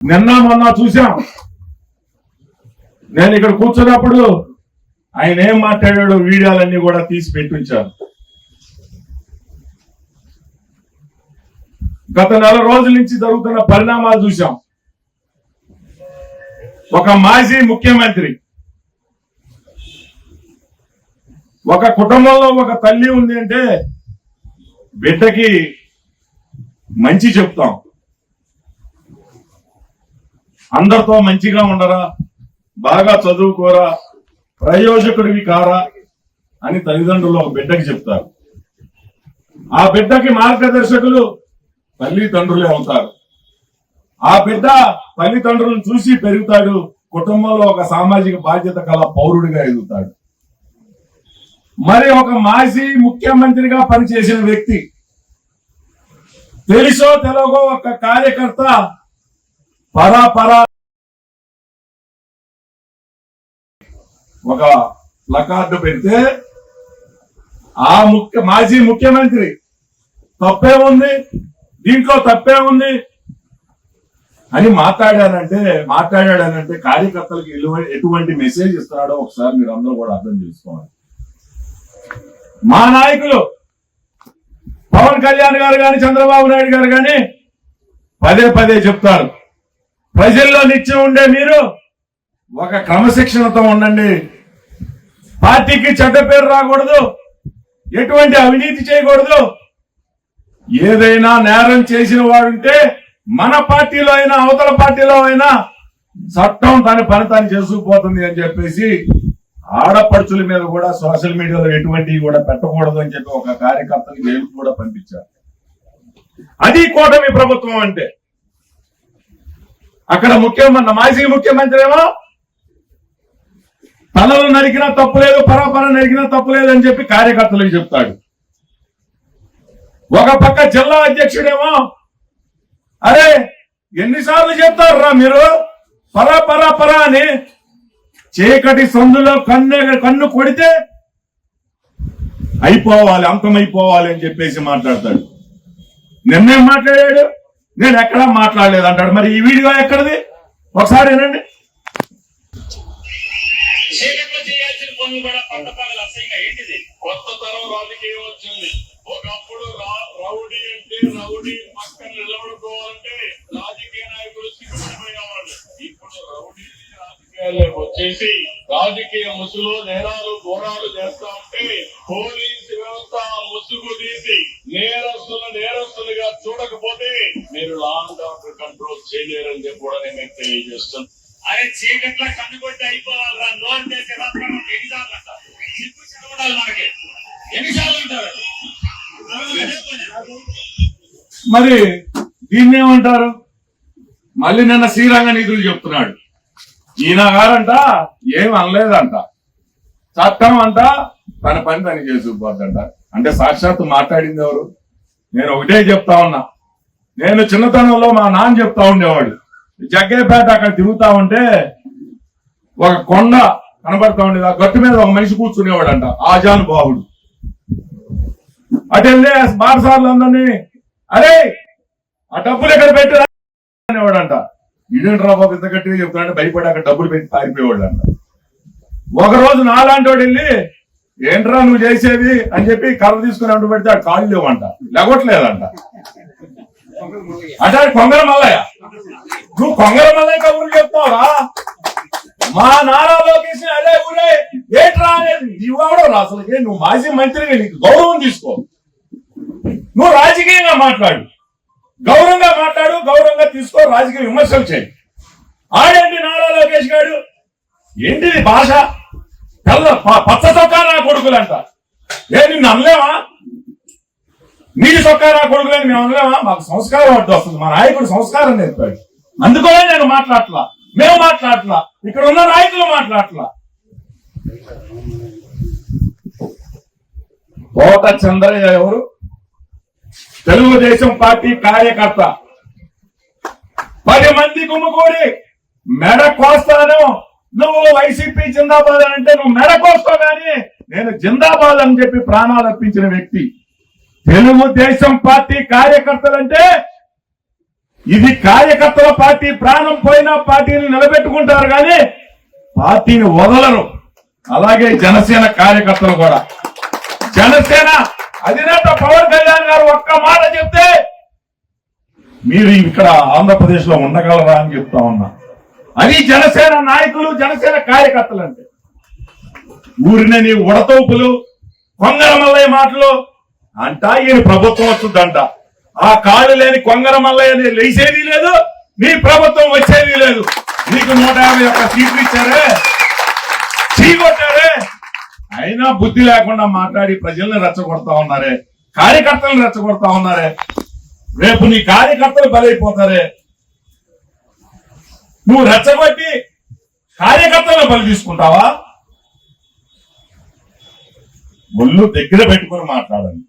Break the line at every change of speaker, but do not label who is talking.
నిన్న మొన్న చూసాం నేను ఇక్కడ కూర్చున్నప్పుడు ఆయన ఏం మాట్లాడాడు వీడియోలన్నీ కూడా తీసి పెట్టించాను గత నెల రోజుల నుంచి జరుగుతున్న పరిణామాలు చూసాం ఒక మాజీ ముఖ్యమంత్రి ఒక కుటుంబంలో ఒక తల్లి ఉంది అంటే బిడ్డకి మంచి చెప్తాం. అందరితో మంచిగా ఉండరా? బాగా చదువుకోరా? ప్రయోజకుడివి కారా? అని తల్లిదండ్రులు ఒక బిడ్డకి చెప్తారు. ఆ బిడ్డకి మార్గదర్శకులు తల్లిదండ్రులే అవుతారు. ఆ బిడ్డ తల్లిదండ్రులను చూసి పెరుగుతాడు. కుటుంబంలో ఒక సామాజిక బాధ్యత కల పౌరుడిగా ఎదుగుతాడు. మరి ఒక మాజీ ముఖ్యమంత్రిగా పనిచేసిన వ్యక్తి తెలుసో తెలవో ఒక కార్యకర్త పరా ఒక ప్లకార్డు పెడితే ఆ ముఖ్య మాజీ ముఖ్యమంత్రి తప్పే ఉంది దీంట్లో తప్పే ఉంది అని మాట్లాడానంటే మాట్లాడాడనంటే కార్యకర్తలకు ఎలువ- ఎటువంటి మెసేజ్ ఇస్తున్నాడో ఒకసారి మీరు అందరూ కూడా అర్థం చేసుకోవాలి. మా నాయకులు పవన్ కళ్యాణ్ గారు కానీ చంద్రబాబు నాయుడు గారు కానీ పదే పదే చెప్తారు. ప్రజల్లో నిత్యం ఉండే మీరు ఒక క్రమశిక్షణతో ఉండండి. పార్టీకి చెడ్డ పేరు రాకూడదు. ఎటువంటి అవినీతి చేయకూడదు. ఏదైనా నేరం చేసిన వాడుంటే మన పార్టీలో అయినా అవతల పార్టీలో అయినా చట్టం తన పని తాను చేసుకుపోతుంది అని చెప్పేసి ఆడపడుచుల మీద కూడా సోషల్ మీడియాలో ఎటువంటివి కూడా పెట్టకూడదు అని చెప్పి ఒక కార్యకర్తని జైలుకు కూడా పంపించారు అది కూటమి ప్రభుత్వం అంటే. అక్కడ ముఖ్యమంత్రి మాజీ ముఖ్యమంత్రి ఏమో? తలలు నరికినా తప్పులేదు పరపర నరికినా తప్పులేదు అని చెప్పి కార్యకర్తలకు చెప్తాడు. ఒక పక్క జిల్లా అధ్యక్షుడేమో అరే ఎన్నిసార్లు చెప్తారురా మీరు? పరా పరా పరా అని చీకటి సందులో కన్ను కన్ను కొడితే అయిపోవాలి అంతమైపోవాలి అని చెప్పేసి మాట్లాడతాడు. నిన్నేం మాట్లాడాడు? నేను ఎక్కడా మాట్లాడలేదు అంటాడు. మరి ఈ వీడియో ఎక్కడిది? ఒకసారి వినండి.
చీకట్లో చేయాల్సిన పనులు కూడా పట్టపగలు అసహ్యంగా. ఏంటిది? కొత్త తరం రాజకీయం వచ్చింది. ఒకప్పుడు రౌడీ అంటే రౌడీ పక్కన నిలబడుకోవాలంటే రాజకీయ నాయకులు సిగ్గుపడిపోయేవాళ్ళు. ఇప్పుడు రౌడీ రాజకీయాలు వచ్చేసి రాజకీయ ముసులో నేరాలు ఘోరాలు చేస్తా ఉంటే పోలీసు వ్యవస్థ ముసుగు తీసి నేరస్తులు నేరస్తులుగా చూడకపోతే చేయలేరని చెప్పి కూడా నేను మీకు తెలియజేస్తున్నాను. అరే చీకట్లో కన్ను కొట్టి అయిపోవాలి రా నోరు చేసి రాత్రి ఎన్నిసార్లు అంటారు సిగ్గు చదవడాలి మనకి. ఎన్నిసార్లు అంటారు.
మరి దీన్ని ఏమంటారు? మళ్ళీ నిన్న శ్రీరంగ నిధులు చెప్తున్నాడు. ఈయన గారంట ఏం అనలేదంట. చట్టం అంట తన పని తను చేసుకుపోద్దంట. అంటే సాక్షాత్తు మాట్లాడింది ఎవరు? నేను ఒకటే చెప్తా ఉన్నా. నేను చిన్నతనంలో మా నాన్న చెప్తా ఉండేవాడు. జగ్గేపేట అక్కడ తిరుగుతా ఉంటే ఒక కొండ కనబడతా ఉండేది. ఆ గట్టు మీద ఒక మనిషి కూర్చునేవాడంట ఆజాను బాబుడు అటు వెళ్ళి బారసార్లు అందరినీ అరే ఆ డబ్బులు ఎక్కడ పెట్టు అనేవాడంట. ఇదేంట్రా బాబు ఇంత గట్టిగా చెప్తాడంటే భయపడి అక్కడ డబ్బులు పెట్టి పారిపోయేవాడు అంట ఒక రోజు నాలాంటి వాడు వెళ్ళి ఏంట్రా నువ్వు చేసేది? అని చెప్పి కర్ర తీసుకుని అంటు పెడితే ఆ కాళ్ళు లేవంట. లేవట్లేదంట అంటే కొంగర మల్లయ్య. నువ్వు కొంగర మల్లయ్య కబుర్లు చెప్తావా మా నారా లోకేష్ అదే ఊరే. ఏట్రా అనేది నువ్వు అసలు? నువ్వు మాజీ మంత్రిగా నీకు గౌరవం తీసుకో. నువ్వు రాజకీయంగా మాట్లాడు. గౌరవంగా మాట్లాడు గౌరవంగా తీసుకో రాజకీయ విమర్శలు చేయి. ఆడేంటి నారా లోకేష్ గారు? ఏంటిది భాష? తెల్ల పచ్చ చొక్కా నా కొడుకులంట. ఏ నిన్ను అనలేవా? మీరు సొక్కారా కొడుకులని మేము అనలేమా? మాకు సంస్కారం అడ్డు వస్తుంది మా నాయకుడు సంస్కారం నేర్పాడు. అందుకనే నేను మాట్లాడలా మేము మాట్లాడలా ఇక్కడ ఉన్న నాయకులు మాట్లాడలా కోట చంద్రయ్య ఎవరు? తెలుగుదేశం పార్టీ కార్యకర్త. పది మంది గుమ్ముకూడి మెడ కోస్తాను నువ్వు వైసీపీ జిందాబాద్ అంటే నువ్వు మెడ కోస్తావు కానీ నేను జిందాబాద్ అని చెప్పి ప్రాణాలు అర్పించిన వ్యక్తి. తెలుగుదేశం పార్టీ కార్యకర్తలంటే ఇది కార్యకర్తల పార్టీ ప్రాణం పోయినా పార్టీని నిలబెట్టుకుంటారు కానీ పార్టీని వదలరు. అలాగే జనసేన కార్యకర్తలు కూడా. జనసేన అధినేత పవన్ కళ్యాణ్ గారు ఒక్క మాట చెప్తే మీరు ఇక్కడ ఆంధ్రప్రదేశ్లో ఉండగలరా అని చెప్తా ఉన్నా. అది జనసేన నాయకులు జనసేన కార్యకర్తలు అంటే ఊరినని ఉడతూపులు కొంగర మాటలు అంట ఈయన ప్రభుత్వం వస్తుందంట. ఆ కాళ్ళు లేని కొంగర మల్లయ్య లేచేది లేదు నీ ప్రభుత్వం వచ్చేది లేదు. మీకు నూట యాభై ఒక్క సీట్లు ఇచ్చారే చీకొట్టారే. అయినా బుద్ధి లేకుండా మాట్లాడి ప్రజల్ని రెచ్చగొడతా ఉన్నారే కార్యకర్తలను రెచ్చగొడతా ఉన్నారే. రేపు నీ కార్యకర్తలు బలైపోతారే. నువ్వు రెచ్చగొట్టి కార్యకర్తలను బలి తీసుకుంటావా? ఒళ్ళు దగ్గర పెట్టుకొని మాట్లాడండి.